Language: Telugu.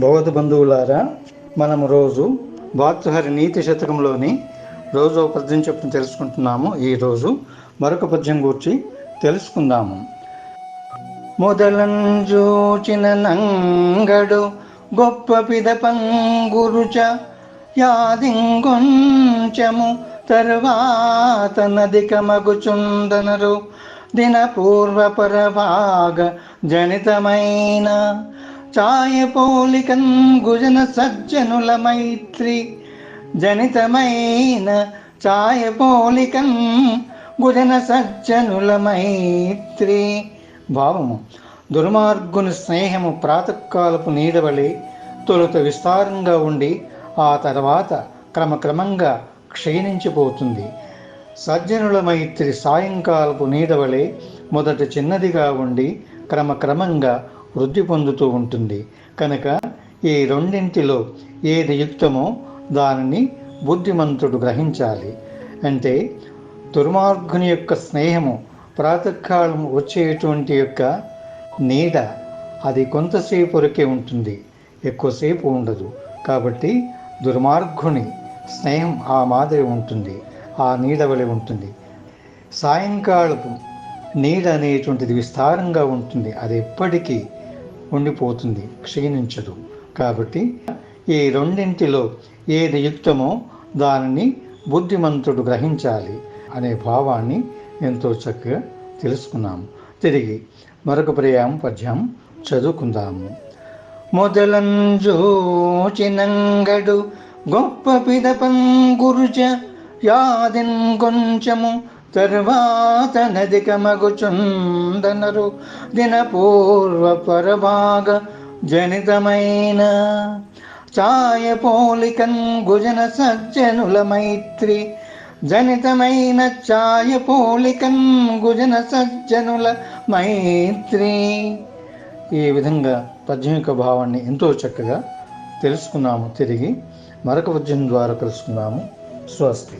భగవద్ బంధువులారా మనం రోజు భాతృహరి నీతి శతకంలోని రోజు పద్యం చెప్పిన తెలుసుకుంటున్నాము. ఈరోజు మరొక పద్యం గురించి తెలుసుకుందాము. మొదలంజూచిన నంగడు గొప్ప పిదపంగురుచ యాదింగొంచము తరువాత నదిక మగుచుందనరు దిన పరభాగ జనితమైన ఛాయ గుజన సజ్జనుల మైత్రి. జనితమైన ఛాయ గుజన సజ్జనుల మైత్రి. భావము దుర్మార్గుని స్నేహము ప్రాతకాలపు నీడవలి తొలుత విస్తారంగా ఉండి ఆ తర్వాత క్రమక్రమంగా క్షీణించిపోతుంది. సజ్జనుల మైత్రి సాయంకాలపు నీడవలే మొదట చిన్నదిగా ఉండి క్రమక్రమంగా వృద్ధి పొందుతూ ఉంటుంది. కనుక ఈ రెండింటిలో ఏది యుక్తమో దానిని బుద్ధిమంతుడు గ్రహించాలి. అంటే దుర్మార్గుని యొక్క స్నేహము ప్రాతకాలం వచ్చేటువంటి యొక్క నీడ అది కొంతసేపు వరకే ఉంటుంది. ఎక్కువసేపు ఉండదు. కాబట్టి దుర్మార్గుని స్నేహం ఆ మాదిరి ఉంటుంది. ఆ నీడ వలె ఉంటుంది. సాయంకాలపు నీడ అనేటువంటిది విస్తారంగా ఉంటుంది. అది ఎప్పటికీ ఉండిపోతుంది క్షీణించదు. కాబట్టి ఈ రెండింటిలో ఏది యుక్తమో దానిని బుద్ధిమంతుడు గ్రహించాలి అనే భావాన్ని ఎంతో చక్కగా తెలుసుకున్నాము. తిరిగి మరొక ప్రయాణం పద్యం చదువుకుందాము. మొదలంజోచినంగడు గొప్ప పిదపంగురుచ యాదిన్ కొంచెము తర్వాత నదిక మగుచుందనరు దిన పరభాగ జనితమైన ఛాయ పోలికన్ గుజన సజ్జనుల మైత్రి జనితమైన ఛాయ పోలికన్ గుజన సజ్జనుల మైత్రి ఈ విధంగా పద్యం యొక్క భావాన్ని ఎంతో చక్కగా తెలుసుకున్నాము తిరిగి మరొక పద్యం ద్వారా తెలుసుకున్నాము. స్వస్తి.